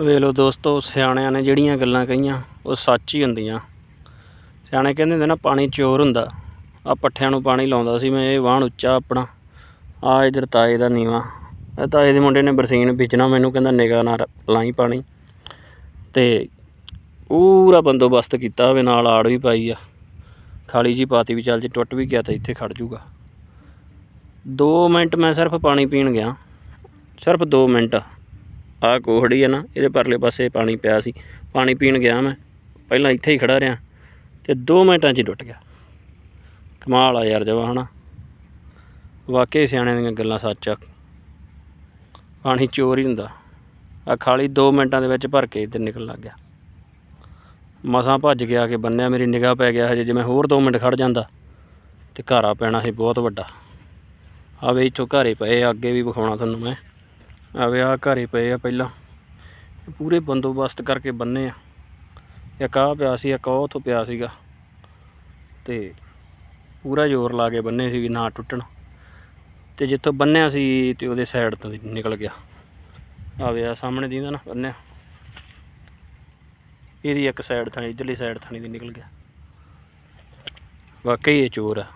ਵੇਖ ਲਓ ਦੋਸਤੋ, ਸਿਆਣਿਆਂ ਨੇ ਜਿਹੜੀਆਂ ਗੱਲਾਂ ਕਹੀਆਂ, ਉਹ ਸੱਚ ਹੀ ਹੁੰਦੀਆਂ। ਸਿਆਣੇ ਕਹਿੰਦੇ ਹੁੰਦੇ ਨਾ, ਪਾਣੀ ਚੋਰ ਹੁੰਦਾ। ਆ ਪੱਠਿਆਂ ਨੂੰ ਪਾਣੀ ਲਾਉਂਦਾ ਸੀ ਮੈਂ, ਇਹ ਵਾਹਣ ਉੱਚਾ ਆਪਣਾ। ਆ ਇਧਰ ਤਾਏ ਦਾ ਨੀਵਾ। ਇਹ ਤਾਏ ਦੇ ਮੁੰਡੇ ਨੇ ਬਰਸੀਨ ਬੀਜਣਾ, ਮੈਨੂੰ ਕਹਿੰਦਾ ਨਿਗਾ ਨਾਲ ਲਾਈ ਪਾਣੀ। ਤੇ ਪੂਰਾ ਬੰਦੋਬਸਤ ਕੀਤਾ ਹੋਵੇ ਨਾਲ ਆੜ ਵੀ ਪਾਈ ਆ। ਖਾਲੀ ਜੀ ਪਾਤੀ ਵੀ ਚੱਲ ਜੇ ਟੁੱਟ ਵੀ ਗਿਆ ਤਾਂ ਇੱਥੇ ਖੜ ਜੂਗਾ। 2 ਮਿੰਟ ਮੈਂ ਸਿਰਫ ਪਾਣੀ ਪੀਣ ਗਿਆ। ਸਿਰਫ 2 ਮਿੰਟ। ਆਹ ਕੋਹੜੀ ਹੈ ਨਾ, ਇਹਦੇ ਪਰਲੇ ਪਾਸੇ ਪਾਣੀ ਪਿਆ ਸੀ। ਪਾਣੀ ਪੀਣ ਗਿਆ ਮੈਂ, ਪਹਿਲਾਂ ਇੱਥੇ ਹੀ ਖੜਾ ਰਿਹਾ ਤੇ 2 ਮਿੰਟਾਂ 'ਚ ਹੀ ਟੁੱਟ ਗਿਆ। ਕਮਾਲ ਆ ਯਾਰ ਜਵਾ ਹਨਾ? ਵਾਕਈ ਸਿਆਣਿਆਂ ਦੀਆਂ ਗੱਲਾਂ ਸੱਚ ਆ। ਪਾਣੀ ਚੋਰ ਹੀ ਹੁੰਦਾ। ਆ ਖਾਲੀ 2 ਮਿੰਟਾਂ ਦੇ ਵਿੱਚ ਭਰ ਕੇ ਇੱਧਰ ਨਿਕਲ ਲੱਗ ਗਿਆ। ਮਸਾਂ ਭੱਜ ਗਿਆ ਕਿ ਬੰਨਿਆ, ਮੇਰੀ ਨਿਗਾਹ ਪੈ ਗਿਆ ਹਜੇ, ਜੇ ਮੈਂ ਹੋਰ 2 ਮਿੰਟ ਖੜ ਜਾਂਦਾ ਤੇ ਘਾਰਾ ਪੈਣਾ ਸੀ ਬਹੁਤ ਵੱਡਾ। ਆਵੇ ਇੱਥੋਂ ਘਾਰੇ ਪਏ ਅੱਗੇ ਵੀ ਵਿਖਾਉਣਾ ਤੁਹਾਨੂੰ ਮੈਂ। ਆਵੇ ਆ ਘਾਰੇ ਪਏ ਆ ਪਹਿਲਾਂ। ਪੂਰੇ ਬੰਦੋਬਸਤ ਕਰਕੇ ਬੰਨੇ ਆ। ਇੱਕ ਆਹ ਪਿਆ ਸੀ, ਇੱਕ ਉਹ ਤੋਂ ਪਿਆ ਸੀਗਾ। ਤੇ ਪੂਰਾ ਜ਼ੋਰ ਲਾ ਕੇ ਬੰਨੇ ਸੀ ਵੀ ਨਾ ਟੁੱਟਣ। ਤੇ ਜਿੱਥੋਂ ਬੰਨਿਆ ਸੀ ਤੇ ਉਹਦੇ ਸਾਈਡ ਤੋਂ ਨਿਕਲ ਗਿਆ। ਆ ਆ ਸਾਹਮਣੇ ਦੀ ਨਾ ਬੰਨਿਆ। ਇਹਦੀ ਇੱਕ ਸਾਈਡ ਥਾਣੀ, ਇਧਰਲੀ ਸਾਈਡ ਥਾਣੀ ਦੀ ਨਿਕਲ ਗਿਆ। ਵਾਕਈ ਇਹ ਚੋਰ ਆ।